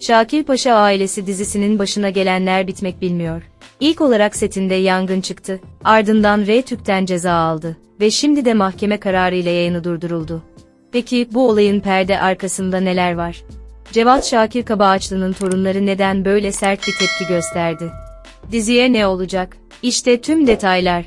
Şakir Paşa ailesi dizisinin başına gelenler bitmek bilmiyor. İlk olarak setinde yangın çıktı, ardından R-Tük'ten ceza aldı ve şimdi de mahkeme kararı ile yayını durduruldu. Peki bu olayın perde arkasında neler var? Cevat Şakir Kabaağaçlı'nın torunları neden böyle sert bir tepki gösterdi? Diziye ne olacak? İşte tüm detaylar.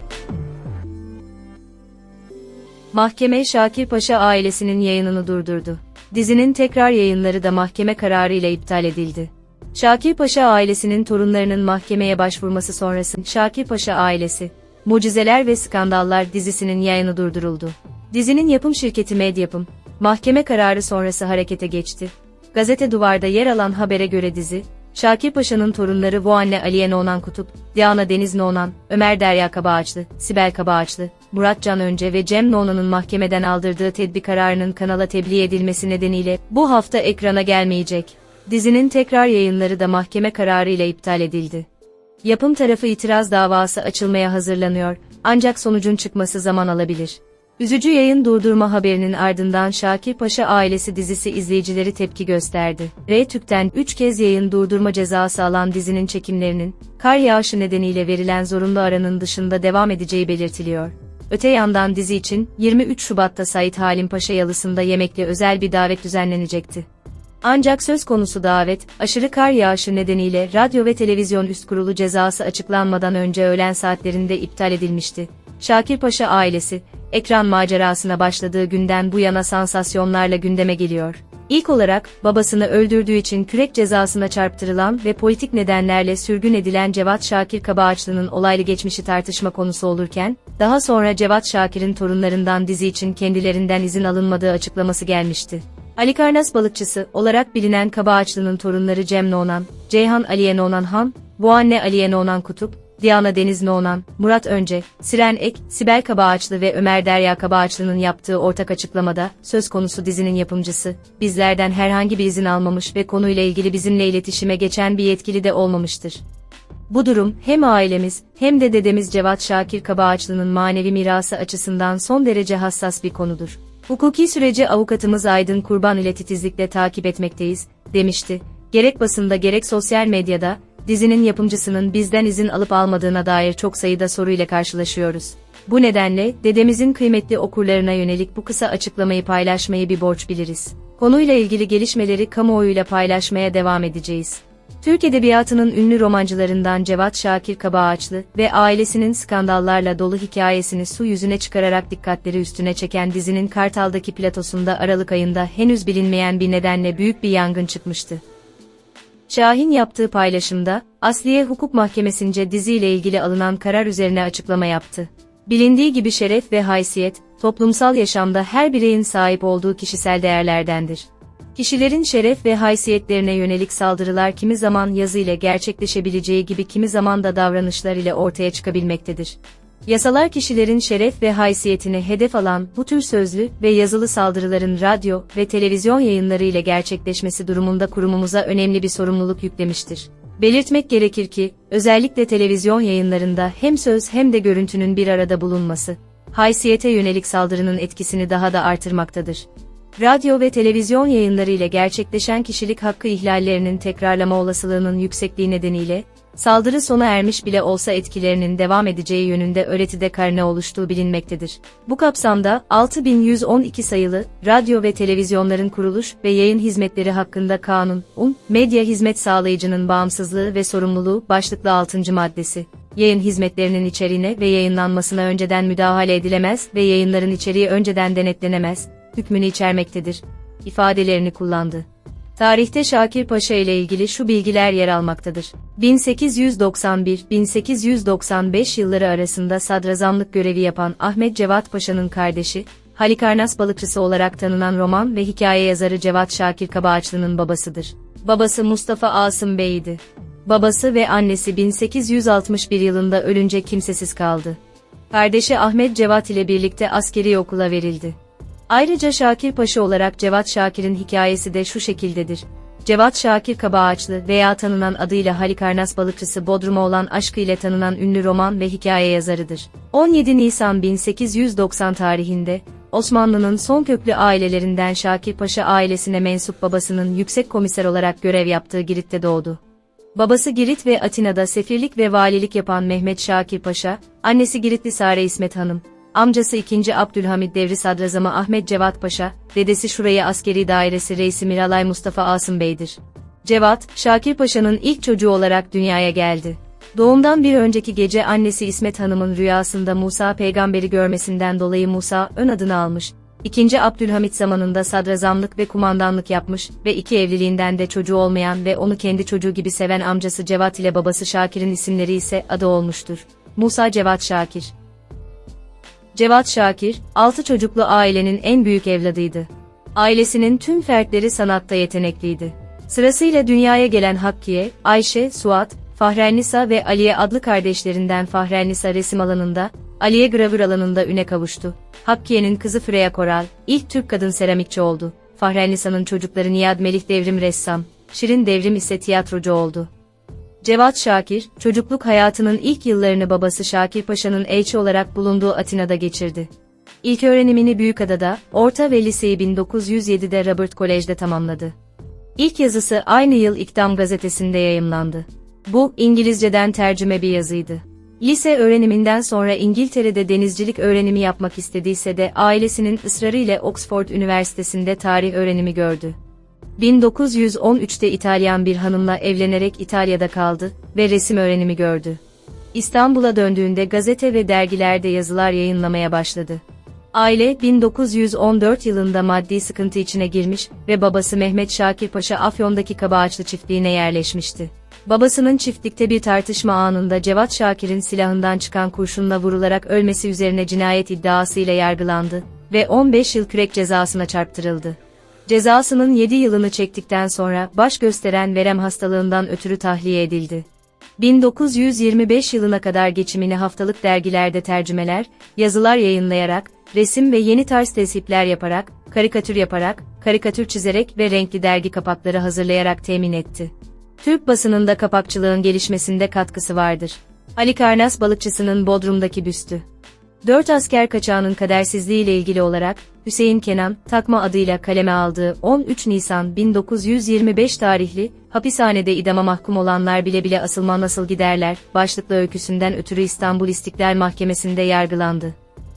Mahkeme Şakir Paşa ailesinin yayınını durdurdu. Dizinin tekrar yayınları da mahkeme kararı ile iptal edildi. Şakir Paşa ailesinin torunlarının mahkemeye başvurması sonrası Şakir Paşa ailesi, Mucizeler ve Skandallar dizisinin yayını durduruldu. Dizinin yapım şirketi Medyapım, mahkeme kararı sonrası harekete geçti. Gazete Duvar'da yer alan habere göre dizi, Şakir Paşa'nın torunları Vuanne Aliye Noğnan Kutup, Diana Deniz Noğnan, Ömer Derya Kabaağaçlı, Sibel Kabaağaçlı, Murat Can Önce ve Cem Noğnan'ın mahkemeden aldırdığı tedbir kararının kanala tebliğ edilmesi nedeniyle bu hafta ekrana gelmeyecek. Dizinin tekrar yayınları da mahkeme kararı ile iptal edildi. Yapım tarafı itiraz davası açılmaya hazırlanıyor, ancak sonucun çıkması zaman alabilir. Üzücü yayın durdurma haberinin ardından Şakir Paşa ailesi dizisi izleyicileri tepki gösterdi. R-Tük'ten 3 kez yayın durdurma cezası alan dizinin çekimlerinin, kar yağışı nedeniyle verilen zorunlu aranın dışında devam edeceği belirtiliyor. Öte yandan dizi için 23 Şubat'ta Sait Halim Paşa Yalısı'nda yemekli özel bir davet düzenlenecekti. Ancak söz konusu davet, aşırı kar yağışı nedeniyle radyo ve televizyon üst kurulu cezası açıklanmadan önce öğlen saatlerinde iptal edilmişti. Şakir Paşa ailesi, ekran macerasına başladığı günden bu yana sansasyonlarla gündeme geliyor. İlk olarak, babasını öldürdüğü için kürek cezasına çarptırılan ve politik nedenlerle sürgün edilen Cevat Şakir Kabaağaçlı'nın olaylı geçmişi tartışma konusu olurken, daha sonra Cevat Şakir'in torunlarından dizi için kendilerinden izin alınmadığı açıklaması gelmişti. Ali Karnas balıkçısı olarak bilinen Kabaağaçlı'nın torunları Cem Noğnan, Ceyhan Aliye Noğnan Han, Buanne Aliye Noğnan Kutup, Diana Deniz Noğnan, Murat Önce, Siren Ek, Sibel Kabaağaçlı ve Ömer Derya Kabaağaçlı'nın yaptığı ortak açıklamada, söz konusu dizinin yapımcısı, bizlerden herhangi bir izin almamış ve konuyla ilgili bizimle iletişime geçen bir yetkili de olmamıştır. Bu durum hem ailemiz hem de dedemiz Cevat Şakir Kabaağaçlı'nın manevi mirası açısından son derece hassas bir konudur. Hukuki süreci avukatımız Aydın Kurban ile titizlikle takip etmekteyiz, demişti. Gerek basında gerek sosyal medyada, dizinin yapımcısının bizden izin alıp almadığına dair çok sayıda soruyla karşılaşıyoruz. Bu nedenle, dedemizin kıymetli okurlarına yönelik bu kısa açıklamayı paylaşmayı bir borç biliriz. Konuyla ilgili gelişmeleri kamuoyuyla paylaşmaya devam edeceğiz. Türk Edebiyatı'nın ünlü romancılarından Cevat Şakir Kabaağaçlı ve ailesinin skandallarla dolu hikayesini su yüzüne çıkararak dikkatleri üstüne çeken dizinin Kartal'daki platosunda Aralık ayında henüz bilinmeyen bir nedenle büyük bir yangın çıkmıştı. Şahin yaptığı paylaşımda, Asliye Hukuk Mahkemesince diziyle ilgili alınan karar üzerine açıklama yaptı. Bilindiği gibi şeref ve haysiyet, toplumsal yaşamda her bireyin sahip olduğu kişisel değerlerdendir. Kişilerin şeref ve haysiyetlerine yönelik saldırılar kimi zaman yazı ile gerçekleşebileceği gibi kimi zaman da davranışlar ile ortaya çıkabilmektedir. Yasalar kişilerin şeref ve haysiyetini hedef alan bu tür sözlü ve yazılı saldırıların radyo ve televizyon yayınları ile gerçekleşmesi durumunda kurumumuza önemli bir sorumluluk yüklemiştir. Belirtmek gerekir ki, özellikle televizyon yayınlarında hem söz hem de görüntünün bir arada bulunması, haysiyete yönelik saldırının etkisini daha da artırmaktadır. Radyo ve televizyon yayınları ile gerçekleşen kişilik hakkı ihlallerinin tekrarlama olasılığının yüksekliği nedeniyle, saldırı sona ermiş bile olsa etkilerinin devam edeceği yönünde öğretide karne oluştuğu bilinmektedir. Bu kapsamda 6112 sayılı radyo ve televizyonların kuruluş ve yayın hizmetleri hakkında kanun, un, medya hizmet sağlayıcının bağımsızlığı ve sorumluluğu başlıklı 6. maddesi yayın hizmetlerinin içeriğine ve yayınlanmasına önceden müdahale edilemez ve yayınların içeriği önceden denetlenemez, hükmünü içermektedir, ifadelerini kullandı. Tarihte Şakir Paşa ile ilgili şu bilgiler yer almaktadır. 1891-1895 yılları arasında sadrazamlık görevi yapan Ahmet Cevat Paşa'nın kardeşi, Halikarnas balıkçısı olarak tanınan roman ve hikaye yazarı Cevat Şakir Kabaağaçlı'nın babasıdır. Babası Mustafa Asım Bey'di. Babası ve annesi 1861 yılında ölünce kimsesiz kaldı. Kardeşi Ahmet Cevat ile birlikte askeri okula verildi. Ayrıca Şakir Paşa olarak Cevat Şakir'in hikayesi de şu şekildedir. Cevat Şakir Kabaağaçlı veya tanınan adıyla Halikarnas balıkçısı Bodrum'a olan aşkı ile tanınan ünlü roman ve hikaye yazarıdır. 17 Nisan 1890 tarihinde, Osmanlı'nın son köklü ailelerinden Şakir Paşa ailesine mensup babasının yüksek komiser olarak görev yaptığı Girit'te doğdu. Babası Girit ve Atina'da sefirlik ve valilik yapan Mehmet Şakir Paşa, annesi Giritli Sare İsmet Hanım, amcası 2. Abdülhamit Devri Sadrazamı Ahmet Cevat Paşa, dedesi Şuraya Askeri Dairesi Reisi Miralay Mustafa Asım Bey'dir. Cevat, Şakir Paşa'nın ilk çocuğu olarak dünyaya geldi. Doğumdan bir önceki gece annesi İsmet Hanım'ın rüyasında Musa peygamberi görmesinden dolayı Musa ön adını almış. İkinci Abdülhamit zamanında sadrazamlık ve kumandanlık yapmış ve iki evliliğinden de çocuğu olmayan ve onu kendi çocuğu gibi seven amcası Cevat ile babası Şakir'in isimleri ise adı olmuştur. Musa Cevat Şakir Cevat Şakir, altı çocuklu ailenin en büyük evladıydı. Ailesinin tüm fertleri sanatta yetenekliydi. Sırasıyla dünyaya gelen Hakkiye, Ayşe, Suat, Fahrennisa ve Aliye adlı kardeşlerinden Fahrennisa resim alanında, Aliye gravür alanında üne kavuştu. Hakkiye'nin kızı Freya Koral, ilk Türk kadın seramikçi oldu. Fahrennisa'nın çocukları Niyad Melih Devrim ressam, Şirin Devrim ise tiyatrocu oldu. Cevat Şakir, çocukluk hayatının ilk yıllarını babası Şakir Paşa'nın elçi olarak bulunduğu Atina'da geçirdi. İlk öğrenimini Büyükada'da, orta ve liseyi 1907'de Robert Kolej'de tamamladı. İlk yazısı aynı yıl İktam gazetesinde yayımlandı. Bu, İngilizceden tercüme bir yazıydı. Lise öğreniminden sonra İngiltere'de denizcilik öğrenimi yapmak istediyse de ailesinin ısrarı ile Oxford Üniversitesi'nde tarih öğrenimi gördü. 1913'te İtalyan bir hanımla evlenerek İtalya'da kaldı ve resim öğrenimi gördü. İstanbul'a döndüğünde gazete ve dergilerde yazılar yayınlamaya başladı. Aile 1914 yılında maddi sıkıntı içine girmiş ve babası Mehmet Şakir Paşa Afyon'daki Kabaağaçlı çiftliğine yerleşmişti. Babasının çiftlikte bir tartışma anında Cevat Şakir'in silahından çıkan kurşunla vurularak ölmesi üzerine cinayet iddiasıyla yargılandı ve 15 yıl kürek cezasına çarptırıldı. Cezasının 7 yılını çektikten sonra baş gösteren verem hastalığından ötürü tahliye edildi. 1925 yılına kadar geçimini haftalık dergilerde tercümeler, yazılar yayınlayarak, resim ve yeni tarz tesipler yaparak, karikatür yaparak, karikatür çizerek ve renkli dergi kapakları hazırlayarak temin etti. Türk basınında kapakçılığın gelişmesinde katkısı vardır. Ali Karnas balıkçısının Bodrum'daki büstü. Dört asker kaçağının kadersizliği ile ilgili olarak, Hüseyin Kenan, takma adıyla kaleme aldığı 13 Nisan 1925 tarihli, hapishanede idama mahkum olanlar bile bile asılma nasıl giderler, başlıklı öyküsünden ötürü İstanbul İstiklal Mahkemesi'nde yargılandı.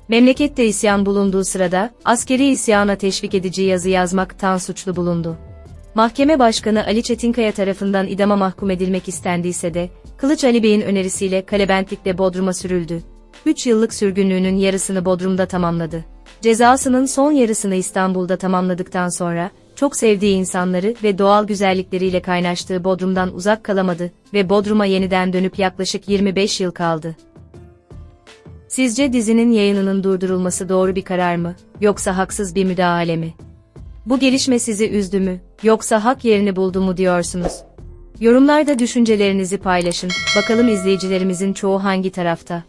Memlekette isyan bulunduğu sırada, askeri isyana teşvik edici yazı yazmaktan suçlu bulundu. Mahkeme Başkanı Ali Çetinkaya tarafından idama mahkum edilmek istendiyse de, Kılıç Ali Bey'in önerisiyle kalebentlikle Bodrum'a sürüldü. 3 yıllık sürgünlüğünün yarısını Bodrum'da tamamladı. Cezasının son yarısını İstanbul'da tamamladıktan sonra, çok sevdiği insanları ve doğal güzellikleriyle kaynaştığı Bodrum'dan uzak kalamadı ve Bodrum'a yeniden dönüp yaklaşık 25 yıl kaldı. Sizce dizinin yayınının durdurulması doğru bir karar mı, yoksa haksız bir müdahale mi? Bu gelişme sizi üzdü mü, yoksa hak yerini buldu mu diyorsunuz? Yorumlarda düşüncelerinizi paylaşın, bakalım izleyicilerimizin çoğu hangi tarafta?